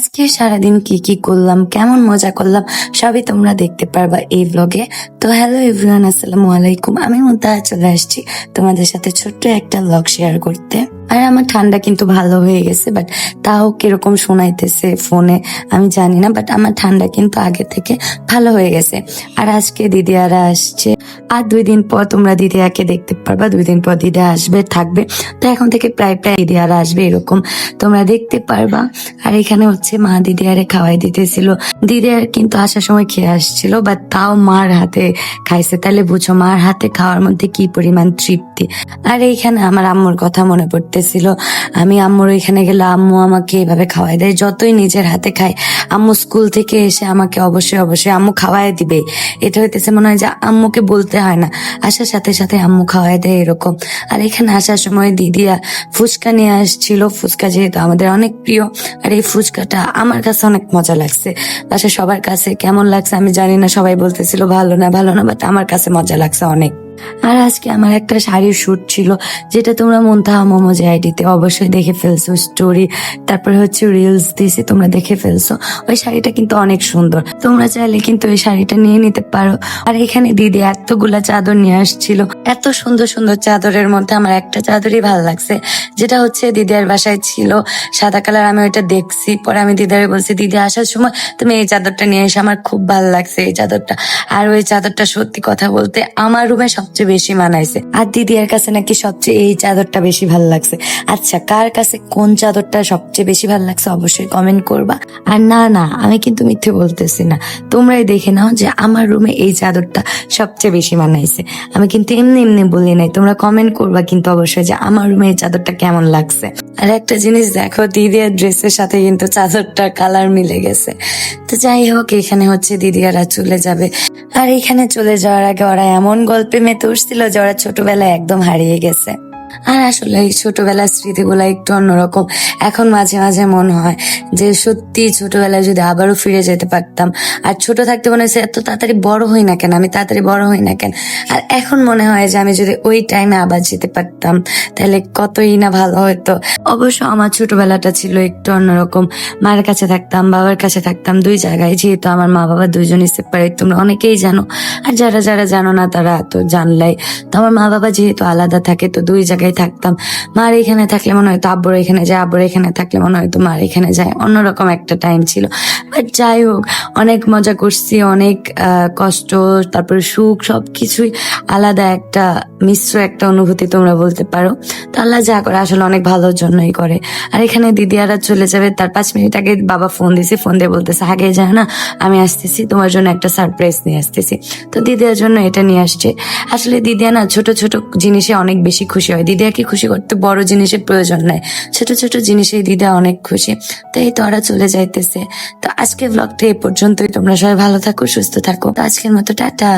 আজকে সারাদিন কি কি করলাম, কেমন মজা করলাম, সবই তোমরা দেখতে পারবা এই ব্লগে তো হ্যালো এভরিওয়ান আসসালামু আলাইকুম। আমি মুদ্দা চলে আসছি তোমাদের সাথে ছোট্ট একটা ব্লগ শেয়ার করতে। আর আমার ঠান্ডা কিন্তু ভালো হয়ে গেছে বাট তাও কীরকম শোনাইতেছে ফোনে আমি জানি না বাট আমার ঠান্ডা কিন্তু আগে থেকে ভালো হয়ে গেছে। আর আজকে দিদিয়ারা আসছে। আর দুই দিন পর তোমরা দিদিয়াকে দেখতে পারবা, দুই দিন পর দিদি আসবে, থাকবে। তো এখন থেকে প্রায় প্রায় দিদিয়ারা আসবে এরকম। তোমরা দেখতে পারবা। আর এখানে হচ্ছে মা দিদিয়ারে খাওয়াই দিতেছিল। দিদিয়ার কিন্তু আসার সময় খেয়ে আসছিল বাট তাও মার হাতে খাইছে। তাহলে বুঝো মার হাতে খাওয়ার মধ্যে কি পরিমাণ তৃপ্তি। আর এইখানে আমার আম্মুর কথা মনে পড়তেছিল। আমি আম্মুর ওইখানে গেলে আম্মু আমাকে এভাবে খাওয়াই দেয়, যতই নিজের হাতে খায়। আম্মু স্কুল থেকে এসে আমাকে অবশ্যই অবশ্যই আম্মু খাওয়াই দিবে। এটা হইতেছে মনে হয় যে আম্মুকে বলতে হয় না। আসার সাথে সাথে আম্মু খাওয়াই দেয় এরকম। আর এখানে আসার সময় দিদিয়া ফুচকা নিয়ে আসছিল। ফুচকা যেহেতু আমাদের অনেক প্রিয়, আর এই ফুচকাটা আমার কাছে অনেক মজা লাগছে। বাসা সবার কাছে কেমন লাগছে আমি জানি না, সবাই বলতেছিল ভালো না ভালো না বাট আমার কাছে মজা লাগছে অনেক। আর আজকে আমার একটা শাড়ির শুট ছিল, যেটা তোমরা মন্তাহা মোমোজ আইডিতে অবশ্যই দেখে ফেলছো স্টোরি তারপরে হচ্ছে রিলস দিয়েছি তোমরা দেখে ফেলছো। ওই শাড়িটা কিন্তু অনেক সুন্দর। তোমরা চাইলে কিন্তু ওই শাড়িটা নিয়ে নিতে পারো। আর এখানে দিদি এতগুলা চাদর নিয়ে আসছিল। এত সুন্দর সুন্দর চাদরের মধ্যে আমার একটা চাদরই ভালো লাগছে, যেটা হচ্ছে দিদিয়ার বাসায় ছিল। সাদা কালার আমি ওইটা দেখছি। পরে আমি দিদারে বলছি, দিদি, আসার সময় তুমি এই চাদরটা নিয়ে এসে, আমার খুব ভালো লাগছে এই চাদরটা। আর ওই চাদরটা সত্যি কথা বলতে আমার রুমে সবচেয়ে বেশি মানাইছে। আর দিদিয়ার কাছে নাকি সবচেয়ে এই চাদরটা বেশি ভালো লাগছে। আচ্ছা কার কাছে কোন চাদরটা সবচেয়ে বেশি ভালো লাগছে অবশ্যই কমেন্ট করবা। আর না না, আমি কিন্তু মিথ্যে বলতেছি না। তোমরাই দেখে নাও যে আমার রুমে এই চাদরটা সবচেয়ে বেশি মানাইছে। আমি কিন্তু এমনি এমনি বলি নাই, তোমরা কমেন্ট করবা কিন্তু অবশ্যই যে আমার রুমে এই চাদরটা কেমন লাগছে। আর একটা জিনিস দেখো, দিদিয়ার ড্রেসের সাথে কিন্তু চাদরটার কালার মিলে গেছে। তো যাই হোক, এখানে হচ্ছে দিদিয়ারা চলে যাবে। আর এখানে চলে যাওয়ার আগে ওরা এমন গল্পে মেতে উঠছিল ছিল ওরা ছোটবেলায় একদম হারিয়ে গেছে। আর আসলে এই ছোটবেলার স্মৃতিগুলো একটু অন্যরকম। এখন মাঝে মাঝে মনে হয় যে সত্যি ছোটবেলায় যদি আবারও ফিরে যেতে পারতাম, আর ছোট থাকতে মনে হচ্ছে এত তাড়াতাড়ি বড় হই না কেন? আমি তাড়াতাড়ি বড় হই না কেন? আর এখন মনে হয় যে আমি যদি ওই টাইমে আবার যেতে পারতাম, তাহলে কতই না ভালো হতো। অবশ্য আমার ছোটবেলাটা ছিল একটু অন্যরকম। মায়ের কাছে থাকতাম, বাবার কাছে থাকতাম, দুই জায়গায়। যেহেতু আমার মা বাবা দুইজনই সেপারেট তোমরা অনেকেই জানো। আর যারা যারা জানো না, তারা তো জানলাই। তো আমার মা বাবা যেহেতু আলাদা থাকে, তো দুই জায়গায় থাকতাম। মার এখানে থাকলে মনে হয়তো আব্বুর এখানে যায়, আব্বুর এখানে থাকলে মনে হয়তো মার এখানে যায়। অন্যরকম একটা টাইম ছিল। বাট যাই হোক, অনেক মজা করছি, অনেক কষ্ট, তারপরে সুখ, সবকিছুই আলাদা একটা, মিশ্র একটা অনুভূতি তোমরা বলতে পারো। তো আল্লাহ যা করে, আসলে অনেক ভালোর জন্যই করে। আর এখানে দিদিয়ারা চলে যাবে, তার পাঁচ মিনিট আগে বাবা ফোন দিছে ফোন দিয়ে বলতেছে, আগে যায় না, আমি আসতেছি, তোমার জন্য একটা সারপ্রাইজ নিয়ে আসতেছি। তো দিদিয়ার জন্য এটা নিয়ে আসছে। আসলে দিদিয়া না, ছোট ছোট জিনিসে অনেক বেশি খুশি হয়। দিদিয়াকে খুশি করতে? বড় জিনিসের প্রয়োজন নাই। ছোট ছোট জিনিসে দিদা অনেক খুশি। তো এই চলে যাইতেছে। তো আজকে ব্লগটা এই পর্যন্তই। তোমরা সবাই ভালো থাকো সুস্থ থাকো। আজকের মতো টাটা।